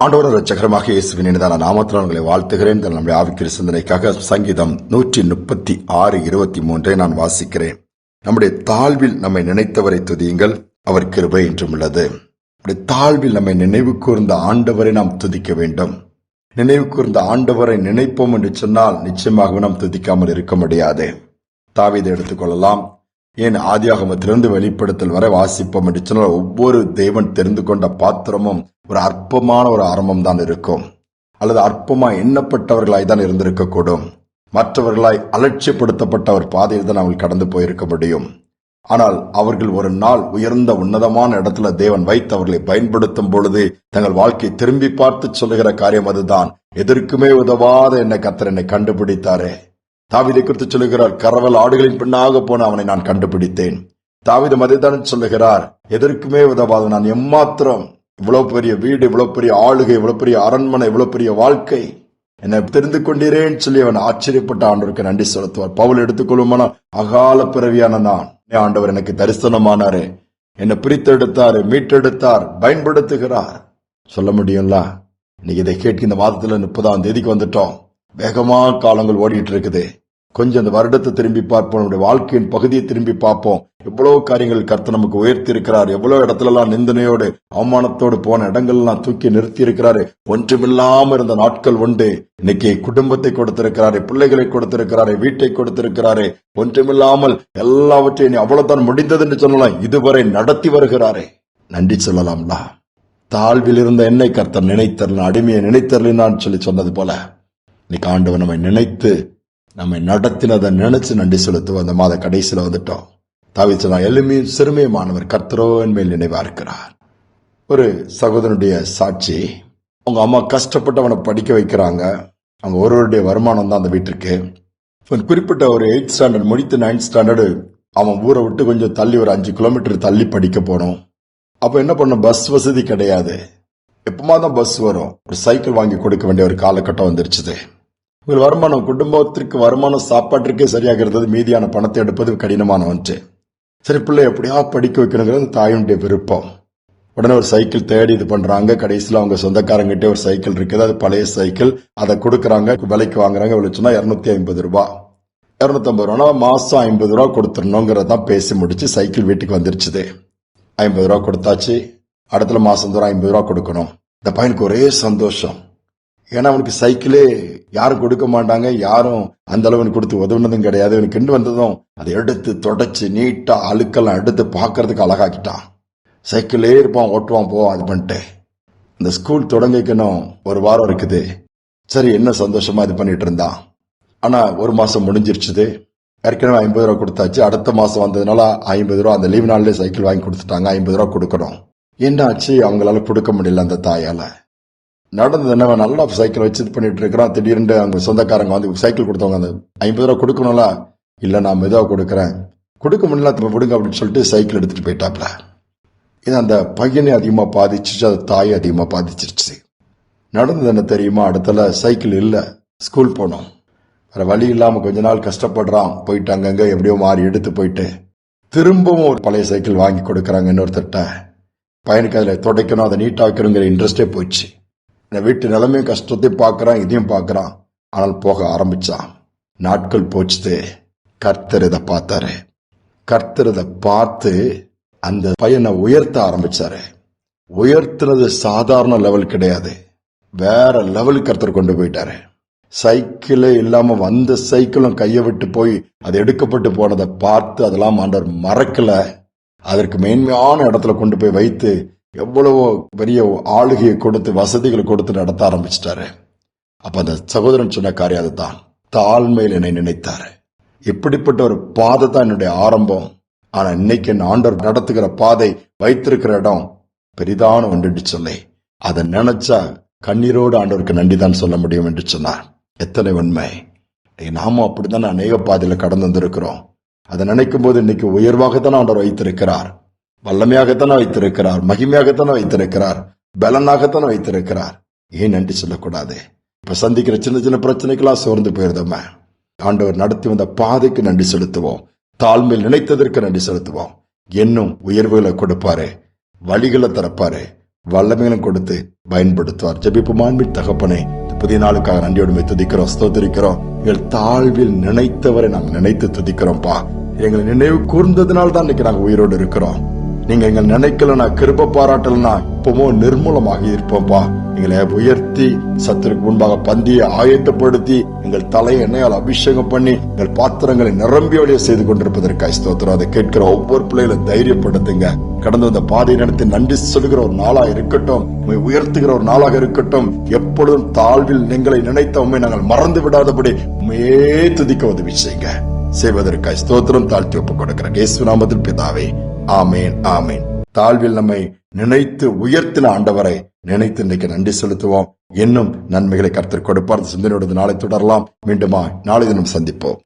ஆண்டவர் ரச்சகரமாக இயேசுவின் இனிதான நாமத்தில் உங்களை வாழ்த்துகிறேன். இதனால் நம்முடைய ஆவிக்கிற சிந்தனைக்காக சங்கீதம் நூற்றி முப்பத்தி ஆறு இருபத்தி மூன்றை நான் வாசிக்கிறேன். நம்முடைய தாழ்வில் நம்மை நினைத்தவரை துதியுங்கள். அவர் கிருபை என்றும் உள்ளது. நம்முடைய தாழ்வில் நம்மை நினைவு கூர்ந்த ஆண்டவரை நாம் துதிக்க வேண்டும். நினைவு கூர்ந்த ஆண்டவரை நினைப்போம் என்று சொன்னால் நிச்சயமாகவும் நாம் துதிக்காமல் இருக்க முடியாது. தாவீதை எடுத்துக்கொள்ளலாம் ஏன் ஆதியாகமத்திலிருந்து வெளிப்படுத்தல் வரை வாசிப்போம் என்று சொன்னால் ஒவ்வொரு தேவன் தெரிந்து கொண்ட பாத்திரமும் ஒரு அற்பமான ஒரு ஆரம்பம் தான் இருக்கும். அல்லது அற்பமாய் எண்ணப்பட்டவர்களாய் தான் இருந்திருக்கக்கூடும் மற்றவர்களாய் அலட்சியப்படுத்தப்பட்ட ஒரு பாதையில் தான் அவர்கள் கடந்து போயிருக்க முடியும். ஆனால் அவர்கள் ஒரு நாள் உயர்ந்த உன்னதமான இடத்துல தேவன் வைத்து அவர்களை பயன்படுத்தும் பொழுது தங்கள் வாழ்க்கை திரும்பி பார்த்து சொல்லுகிற காரியம் அதுதான். எதற்குமே உதவாத என்னை கத்தர் என்னை கண்டுபிடித்தாரே. தாவிதை குறித்து சொல்லுகிறார் கரவல் ஆடுகளின் பின்னாக போன அவனை நான் கண்டுபிடித்தேன். தாவிதம் அதைத்தான் சொல்லுகிறார் எதற்குமே உதவாத நான் எம்மாத்திரம் இவ்வளவு பெரிய வீடு இவ்வளவு பெரிய ஆளுகை இவ்வளவு பெரிய அரண்மனை இவ்வளவு பெரிய வாழ்க்கை என்னை தெரிந்து கொண்டீரேன்னு சொல்லி அவன் ஆச்சரியப்பட்ட ஆண்டவருக்கு நன்றி செலுத்துவார். பவுல் எடுத்துக்கொள்ளுமான அகால பிறவியான நான். ஆண்டவர் எனக்கு தரிசனமானாரு. என்னை பிரித்தெடுத்தாரு மீட்டெடுத்தார் பயன்படுத்துகிறார். சொல்ல முடியும்ல? இன்னைக்கு இதை கேட்க இந்த மாதத்துல முப்பதாம் தேதிக்கு வந்துட்டோம். வேகமா காலங்கள் ஓடிட்டு இருக்குது கொஞ்சம் இந்த வருடத்தை திரும்பி பார்ப்போம். நம்முடைய வாழ்க்கையின் பகுதியை திரும்பி பார்ப்போம். எவ்வளவு காரியங்கள் கர்த்தர் நமக்கு உயர்த்தி இருக்கிறார் எவ்வளவு இடத்துல எல்லாம் நிந்தனையோடு அவமானத்தோடு போன இடங்கள்லாம் தூக்கி நிறுத்தி இருக்கிறாரு ஒன்றுமில்லாம இருந்த நாட்கள் உண்டு. இன்னைக்கு குடும்பத்தை கொடுத்திருக்கிறாரு பிள்ளைகளை கொடுத்திருக்கிறாரு வீட்டை கொடுத்திருக்கிறாரு. ஒன்றுமில்லாமல் எல்லாவற்றையும் நீ அவ்வளவுதான் முடிந்தது என்று சொல்லலாம். இதுவரை நடத்தி வருகிறாரே. நன்றி சொல்லலாம்லா. தாழ்வில் இருந்த என்னை கர்த்தர் நினைத்தரலாம். அடிமையை நினைத்தரலினான்னு சொல்லி சொன்னது போல. இன்னைக்கு ஆண்டவர் நம்மை நினைத்து நம்மை நடத்தினதை நினைச்சு நன்றி செலுத்துவோம். அந்த மாத கடைசியில் வந்துட்டோம். தாவி சொன்னா எளிமையும் சிறுமியுமானவர் கர்த்தரோ மேல் நினைவா இருக்கிறார். ஒரு சகோதரனுடைய சாட்சி அவங்க அம்மா கஷ்டப்பட்டு அவனை படிக்க வைக்கிறாங்க. அவங்க ஒருவருடைய வருமானம் தான் அந்த வீட்டிற்கு. இவன் குறிப்பிட்ட ஒரு எயிட் ஸ்டாண்டர்ட் முடித்து நைன்த் ஸ்டாண்டர்டு அவன் ஊரை விட்டு கொஞ்சம் தள்ளி ஒரு அஞ்சு கிலோமீட்டர் தள்ளி படிக்க போனோம் அப்போ என்ன பண்ண பஸ் வசதி கிடையாது. எப்பமா தான் பஸ் வரும்? ஒரு சைக்கிள் வாங்கி கொடுக்க வேண்டிய ஒரு காலகட்டம் வந்துருச்சுது. உங்கள் வருமானம் குடும்பத்திற்கு வருமானம் சாப்பாட்டிற்கே சரியாக இருந்தது மீதியான பணத்தை எடுப்பது கடினமான ஒன்று. சரி பிள்ளை எப்படியா படிக்க வைக்கணுங்கிறது தாயினுடைய விருப்பம். உடனே ஒரு சைக்கிள் தேடி இது பண்றாங்க. கடைசியில் அவங்க சொந்தக்காரங்கிட்டே ஒரு சைக்கிள் இருக்குது. அது பழைய சைக்கிள். அதை கொடுக்குறாங்க. விலைக்கு வாங்குறாங்க. இவ்வளவு இரநூத்தி ஐம்பது ரூபா. இரநூத்தம்பது ரூபா. மாசம் ஐம்பது ரூபா கொடுத்துடணுங்கிறதான் பேசி முடிச்சு சைக்கிள் வீட்டுக்கு வந்துருச்சுது. ஐம்பது ரூபா கொடுத்தாச்சு. அடுத்த மாசம் தூரம் ஐம்பது ரூபா கொடுக்கணும். இந்த பையனுக்கு ஒரே சந்தோஷம். ஏன்னா அவனுக்கு சைக்கிளே யாரும் கொடுக்க மாட்டாங்க. யாரும் அந்த அளவு கொடுத்து உதவுனதும் கிடையாது. அவனுக்கு கிண்டு வந்ததும் அதை எடுத்து தொடச்சி நீட்டா அழுக்கெல்லாம் எடுத்து பார்க்கறதுக்கு அழகாக்கிட்டான் சைக்கிளே இருப்பான் ஓட்டுவான் போவான் அது பண்ணிட்டு. இந்த ஸ்கூல் தொடங்கிக்கணும் ஒரு வாரம் இருக்குது. சரி என்ன சந்தோஷமா இது பண்ணிட்டு இருந்தான் ஆனா ஒரு மாசம் முடிஞ்சிருச்சுது. ஏற்கனவே ஐம்பது ரூபா கொடுத்தாச்சு. அடுத்த மாசம் வந்ததுனால ஐம்பது ரூபா அந்த லீவ் நாள்லேயே சைக்கிள் வாங்கி கொடுத்துட்டாங்க. ஐம்பது ரூபா கொடுக்கணும். என்னாச்சு? அவங்களால கொடுக்க முடியல அந்த தாயால. நடந்தது என்ன நல்லா சைக்கிள் வச்சு இது பண்ணிட்டு இருக்கிறான். திடீர்னு அவங்க சொந்தக்காரங்க வந்து சைக்கிள் கொடுத்தவங்க அந்த ஐம்பது ரூபா கொடுக்கணும்ல? இல்லை நான் மெதுவாக கொடுக்குறேன். கொடுக்க முடியல திரும்ப விடுங்க அப்படின்னு சொல்லிட்டு சைக்கிள் எடுத்துட்டு போயிட்டாப்ல. இது அந்த பையனை அதிகமாக பாதிச்சிருச்சு அது தாயை அதிகமாக பாதிச்சிருச்சு. நடந்தது என்ன தெரியுமா? அடுத்தல சைக்கிள் இல்லை ஸ்கூல் போனோம். வேற வழி இல்லாமல் கொஞ்ச நாள் கஷ்டப்படுறான். போயிட்டு அங்கங்கே எப்படியோ மாறி எடுத்து போயிட்டு திரும்பவும் ஒரு பழைய சைக்கிள் வாங்கி கொடுக்குறாங்க இன்னொருத்தட்ட பையனுக்கு அதில் துடைக்கணும் அதை நீட்டாக வைக்கணுங்கிற இன்ட்ரெஸ்டே போச்சு. இந்த வீட்டு நிலைமையும் கஷ்டத்தையும் பார்க்குறான் இதையும் பார்க்குறான். ஆனால் போக ஆரம்பித்தான் நாட்கள் போச்சுது. கர்த்தர் இதை பார்த்தாரு. கர்த்தர் இதை பார்த்து அந்த பையனை உயர்த்த ஆரம்பிச்சாரு. உயர்த்துறது சாதாரண லெவல் கிடையாது. வேற லெவலுக்கு கர்த்தர் கொண்டு போயிட்டாரு. சைக்கிளே இல்லாம வந்த சைக்கிளும் கையை விட்டு போய் அது எடுக்கப்பட்டு போனதை பார்த்து அதெல்லாம் ஆண்டவர் மறக்கல. அதற்கு மேன்மையான இடத்துல கொண்டு போய் வைத்து எவ்வளவோ பெரிய ஆளுகையை கொடுத்து வசதிகளை கொடுத்து நடத்த ஆரம்பிச்சிட்டாரு. அப்ப அந்த சகோதரன் சொன்ன காரியம் அதுதான். தாழ்மையில் என்னை நினைத்தாரு. இப்படிப்பட்ட ஒரு பாதை தான் என்னுடைய ஆரம்பம். ஆனா இன்னைக்கு என் ஆண்டவர் நடத்துகிற பாதை வைத்திருக்கிற இடம் பெரிதான ஒன்று சொல்லி அதை நினைச்சா கண்ணீரோடு ஆண்டவருக்கு நன்றிதான் சொல்ல முடியும் என்று சொன்னார். எத்தனை உண்மை. நாமும் அப்படித்தான் அநேக பாதையில கடந்து வந்திருக்கிறோம். அதை நினைக்கும் போது இன்னைக்கு உயர்வாகத்தான் ஆண்டவர் வைத்திருக்கிறார். வல்லமையாகத்தானே வைத்திருக்கிறார் மகிமையாகத்தானே வைத்திருக்கிறார் பலனாகத்தானே வைத்திருக்கிறார். ஏன் நன்றி சொல்லக்கூடாது? இப்ப சந்திக்கிற சின்ன சின்ன பிரச்சனைக்கெல்லாம் சோர்ந்து போயிருந்தோமே? ஆண்டவர் நடத்தி வந்த பாதைக்கு நன்றி செலுத்துவோம். தாழ்மையில் நினைத்ததற்கு நன்றி செலுத்துவோம். இன்னும் உயர்வுகளை கொடுப்பாரு வழிகளை திறப்பாரு வல்லமைகளும் கொடுத்து பயன்படுத்துவார். ஜெபிப்பு மாண்பின் தகப்பனே புதிய நாளுக்காக நன்றியோடுமை துதிக்கிறோம் ஸ்தோத்திரிக்கிறோம். எங்கள் தாழ்வில் நினைத்தவரை நாங்கள் நினைத்து துதிக்கிறோம்ப்பா எங்களை நினைவு கூர்ந்ததுனால தான் இன்னைக்கு நாங்கள் உயிரோடு இருக்கிறோம். நீங்க எங்கள் நினைக்கலனா கிருப பாராட்டலனா இப்பமோ நிர்மூலமாக இருப்போம்ப்பா எங்களை உயர்த்தி சத்துருக்கு முன்பாக பந்தியை ஆயத்தப்படுத்தி எங்கள் தலையை எண்ணெயால் அபிஷேகம் பண்ணி எங்கள் பாத்திரங்களை நிரம்பி வழிய செய்து கொண்டிருப்பதற்காக ஸ்தோத்திரம். அதை கேட்கிற ஒவ்வொரு பிள்ளைகளை தைரியப்படுத்துங்க. கடந்து வந்த பாதை நடத்தி நன்றி சொல்கிற ஒரு நாளா இருக்கட்டும். உயர்த்துகிற ஒரு நாளாக இருக்கட்டும். எப்பொழுதும் தாழ்வில் எங்களை நினைத்த உண்மை நாங்கள் மறந்து விடாதபடி உண்மையே துதிக்க உதவி செய்யுங்க. செய்வதற்காக ஸ்தோத்திரம் தாழ்த்தி ஒப்புக் கொடுக்கிறேன். இயேசு நாமத்தில் பிதாவே ஆமேன் ஆமேன். தாழ்வில் நம்மை நினைத்து உயர்த்தின ஆண்டவரை நினைத்து இன்றைக்கு நன்றி செலுத்துவோம். இன்னும் நன்மைகளை கருத்து கொடுப்பார். சிந்தனையோடு நாளை தொடரலாம். மீண்டுமா நாளை தினம் சந்திப்போம்.